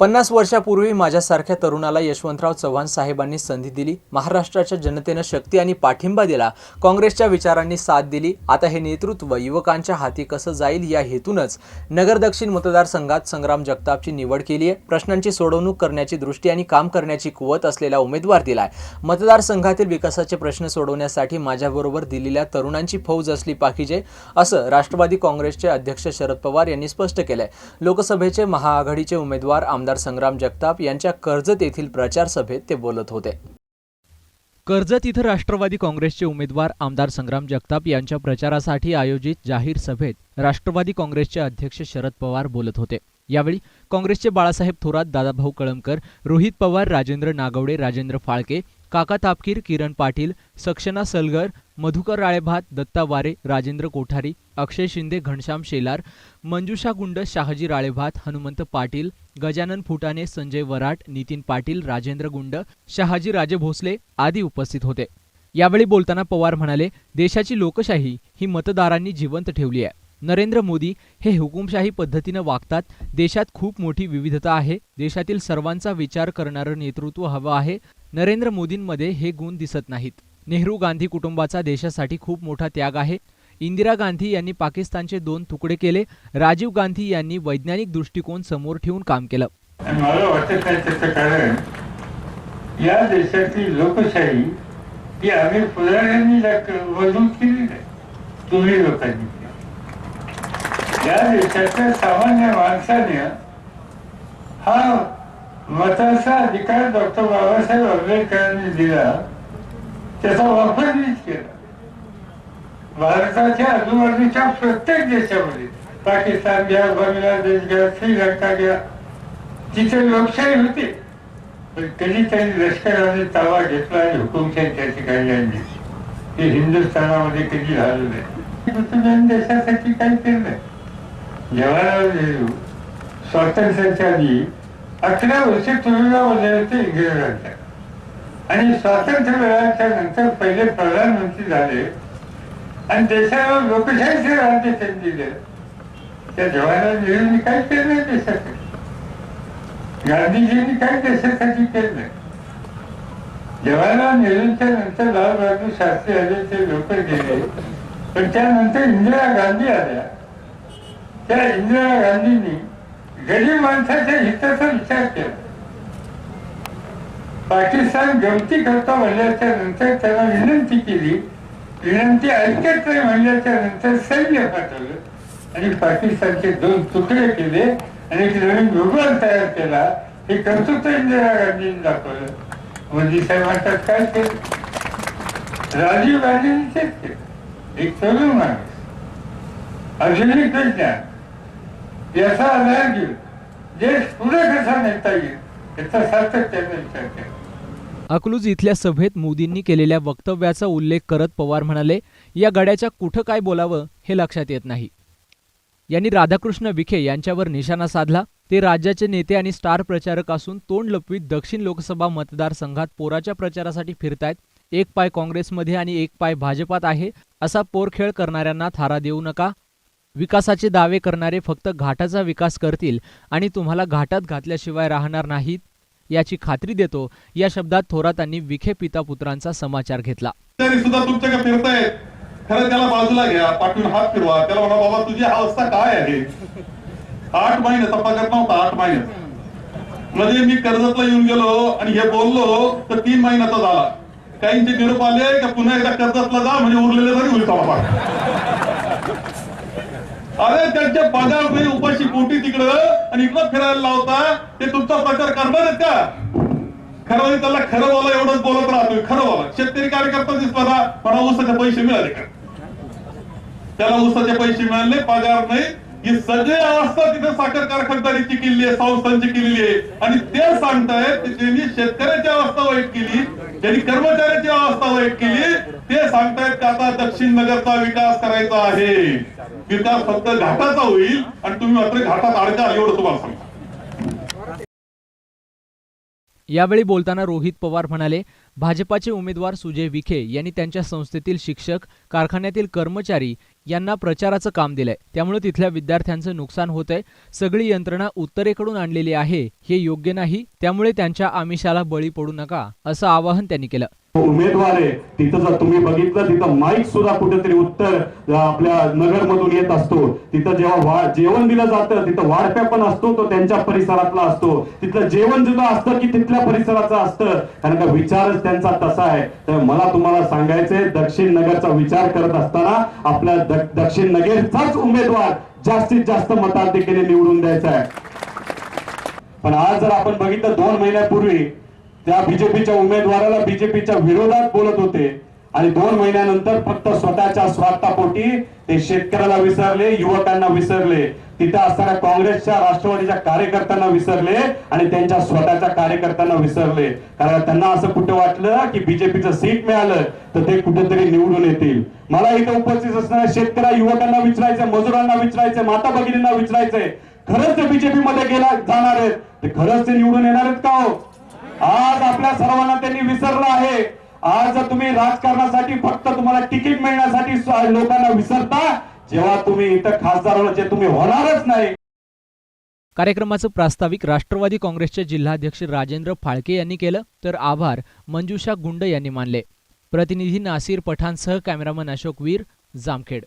पन्नास वर्षापूर्वी माझ्यासारख्या तरुणाला यशवंतराव चव्हाण साहेबांनी संधी दिली. महाराष्ट्राच्या जनतेनं शक्ती आणि पाठिंबा दिला. काँग्रेसच्या विचारांनी साथ दिली. आता हे नेतृत्व युवकांच्या हाती कसं जाईल या हेतूनच नगर दक्षिण मतदारसंघात संग्राम जगतापची निवड केली आहे. प्रश्नांची सोडवणूक करण्याची दृष्टी आणि काम करण्याची कुवत असलेला उमेदवार दिलाय. मतदारसंघातील विकासाचे प्रश्न सोडवण्यासाठी माझ्याबरोबर दिलेल्या तरुणांची फौज असली पाहिजे असं राष्ट्रवादी काँग्रेसचे अध्यक्ष शरद पवार यांनी स्पष्ट केलंय. लोकसभेचे महाआघाडीचे उमेदवार आमदार आमदार संग्राम जगताप यांच्या कर्जत येथील प्रचारसभेत ते बोलत होते. कर्जत इथं राष्ट्रवादी काँग्रेसचे उमेदवार आमदार संग्राम जगताप यांच्या प्रचारासाठी आयोजित जाहीर सभेत राष्ट्रवादी काँग्रेसचे अध्यक्ष शरद पवार बोलत होते. यावेळी काँग्रेसचे बाळासाहेब थोरात दादाभाऊ कळमकर रोहित पवार राजेंद्र नागवडे राजेंद्र फाळके काका तापकीर किरण पाटील सक्षना सलगर मधुकर राळेभात दत्ता वारे राजेंद्र कोठारी अक्षय शिंदे घनश्याम शेलार मंजुषा गुंड शहाजी राळेभात हनुमंत पाटील गजानन फुटाणे संजय वराट नितीन पाटील राजेंद्र गुंड शहाजी राजे भोसले आदी उपस्थित होते. यावेळी बोलताना पवार म्हणाले देशाची लोकशाही ही मतदारांनी जिवंत ठेवली आहे. नरेंद्र मोदी हे हुकुमशाही पद्धतीनं वागतात. देशात खूप मोठी विविधता आहे. देशातील सर्वांचा विचार करणारं नेतृत्व हवं आहे. नरेंद्र मोदींमध्ये हे गुण दिसत नाहीत. नेहरू गांधी कुटुंबाचा देशासाठी खूप मोठा त्याग आहे. इंदिरा गांधी यांनी पाकिस्तानचे दोन तुकडे केले. राजीव गांधी यांनी वैज्ञानिक दृष्टिकोन समोर ठेवून काम केलं. मला वाटत नाही त्याचं कारण या देशातली लोकशाही ही आम्ही फुलाऱ्यांनी दाख- मजबूत केली नाही तुम्ही लोकांनी. या देशाच्या सामान्य माणसाने हा मताचा अधिकार डॉक्टर बाबासाहेब आंबेडकरांनी दिला त्याचा वापर मीच केला. भारताच्या आजूबाजूच्या प्रत्येक देशामध्ये पाकिस्तान घ्या बांगलादेश घ्या श्रीलंका घ्या तिथे लोकशाही होती पण कधी त्यांनी लष्कराने ताबा घेतला आणि हुकुमशाही त्या ठिकाणी आणली ते हिंदुस्थानामध्ये कधी झालं नाही. पृथ्वीने देशासाठी काही केलं नाही. जवाहरलाल नेहरू स्वातंत्र्याच्या आधी अकरा वर्ष तुरुंगामध्ये होते इंग्रजांच्या. आणि स्वातंत्र्य मिळाल्याच्या नंतर पहिले प्रधानमंत्री झाले आणि देशाला लोकशाहीचे राज्य त्यांनी दिले त्या जवाहरलाल नेहरूंनी काय केलं नाही देशासाठी गांधीजींनी काय देशासाठी केलं? नाही जवाहरलाल नेहरूंच्या नंतर लाल बहादूर शास्त्री आले ते लोक गेले. पण त्यानंतर इंदिरा गांधी आल्या. त्या इंदिरा गांधींनी गरीब माणसाच्या हिताचा विचार केला. पाकिस्तान गमती करता म्हणल्याच्या नंतर त्याला विनंती केली विनंती ऐकत नाही म्हणल्याच्या नंतर सैन्य पाठवलं. आणि पाकिस्तानचे दोन तुकडे केले आणि एक नवीन भूगोल तयार केला. हे कर्तृत्व इंदिरा गांधींनी दाखवलं. मोदी साहेब म्हणतात काय केलं? राजीव गांधींनी तेच केलं. एक तरुण माणूस. आधुनिक विज्ञान. याचा आधार घेऊन देश पुढे कसा नेता येईल याचा सातत्याने विचार केला. अकलूज इथल्या सभेत मोदींनी केलेल्या वक्तव्याचा उल्लेख करत पवार म्हणाले या गड्याच्या कुठं काय बोलावं हे लक्षात येत नाही. यांनी राधाकृष्ण विखे यांच्यावर निशाणा साधला. ते राज्याचे नेते आणि स्टार प्रचारक असून तोंड लपवीत दक्षिण लोकसभा मतदारसंघात पोराच्या प्रचारासाठी फिरतायत. एक पाय काँग्रेसमध्ये आणि एक पाय भाजपात आहे असा पोरखेळ करणाऱ्यांना थारा देऊ नका. विकासाचे दावे करणारे फक्त घाटाचा विकास करतील आणि तुम्हाला घाटात घातल्याशिवाय राहणार नाहीत. याची खात्री देतो. या शब्दात थोरातांनी विखे पिता पुत्रांचा समाचार घेतला. तरी सुद्धा तुमच्याकडे फिरतायत खरं त्याला बाजूला घ्या पाठून हात फिरवा. त्याला म्हणा बाबा तुझी अवस्था काय आहे? आठ महिने पगार नव्हता आठ महिने. मध्ये मी कर्जतला येऊन गेलो आणि हे बोललो तर तीन महिन्याचा झाला. काहींचे निरोप आले का पुन्हा एकदा कर्जतला जा म्हणजे उरलेले तरी होईल थोडाफार अरे त्यांच्या बाजारात नाही उपाशी पोटी तिकडं आणि इकडं फिरायला लावता. ते तुमचा प्रचार करणार आहेत का? खरं म्हणजे त्याला खरं बोला एवढंच बोलत राहतो खरं बोला शेतकरी कार्यकर्ता दिसला ना मला ऊसाचे पैसे मिळाले का? त्याला ऊसाचे पैसे मिळाले पगार नाही. ही सगळी अवस्था तिथे साखर कारखानदारीची केलेली आहे संस्थांची केलेली आहे. आणि ते सांगतायत की ज्यांनी शेतकऱ्याची अवस्था वाईट केली. ज्यांनी कर्मचाऱ्याची अवस्था वाईट केली. ते सांगतायत की आता दक्षिण नगरचा विकास करायचा आहे. विकास फक्त घाटाचा होईल आणि तुम्ही मात्र घाटात अडका एवढं तुम्हाला सांगतो. यावेळी बोलताना रोहित पवार म्हणाले भाजपाचे उमेदवार सुजय विखे यांनी त्यांच्या संस्थेतील शिक्षक कारखान्यातील कर्मचारी यांना प्रचाराचं काम दिलंय. त्यामुळे तिथल्या विद्यार्थ्यांचं नुकसान होतंय. सगळी यंत्रणा उत्तरेकडून आणलेली आहे हे योग्य नाही. त्यामुळे त्यांच्या आमिषाला बळी पडू नका असं आवाहन त्यांनी केलं. उमेदवार आहे तिथं जर तुम्ही बघितलं तिथं माईक सुद्धा कुठेतरी उत्तर आपल्या नगर मधून येत असतो. तिथं जेव्हा जेवण दिलं जातं तिथं वाढप्या पण असतो तो त्यांच्या परिसरातला असतो. तिथलं जेवण सुद्धा असतं की तिथल्या परिसराचं असतं. कारण का विचारच त्यांचा तसा आहे. तर मला तुम्हाला सांगायचंय दक्षिण नगरचा विचार करत असताना आपल्या दक्षिण नगरचाच उमेदवार जास्तीत जास्त मताधिकेने निवडून द्यायचा आहे. पण आज जर आपण बघितलं दोन महिन्यापूर्वी त्या बीजेपीच्या उमेदवाराला बीजेपीच्या विरोधात बोलत होते. आणि दोन महिन्यानंतर फक्त स्वतःच्या स्वार्थापोटी ते शेतकऱ्याला विसरले युवकांना विसरले. तिथे असणाऱ्या काँग्रेसच्या राष्ट्रवादीच्या कार्यकर्त्यांना विसरले आणि त्यांच्या स्वतःच्या कार्यकर्त्यांना विसरले. कारण त्यांना असं कुठं वाटलं की बीजेपीचं सीट मिळालं तर ते कुठेतरी निवडून येतील. मला इथं उपस्थित असणाऱ्या शेतकऱ्या युवकांना विचारायचं मजुरांना विचारायचं माता भगिनींना विचारायचंय खरंच ते बीजेपी मध्ये गेला जाणार आहेत. ते खरंच ते निवडून येणार आहेत का हो? आज आपल्या सर्वांना त्यांनी विसरलं आहे. आज जर तुम्ही राजकारणासाठी फक्त तुम्हाला तिकीट मिळण्यासाठी लोकांना विसरता जेव्हा तुम्ही इथं खासदार तुम्ही होणारच नाही. कार्यक्रमाचं प्रास्ताविक राष्ट्रवादी काँग्रेसचे जिल्हाध्यक्ष राजेंद्र फाळके यांनी केलं तर आभार मंजुषा गुंड यांनी मानले. प्रतिनिधी नासिर पठाणसह कॅमेरामन अशोक वीर जामखेड.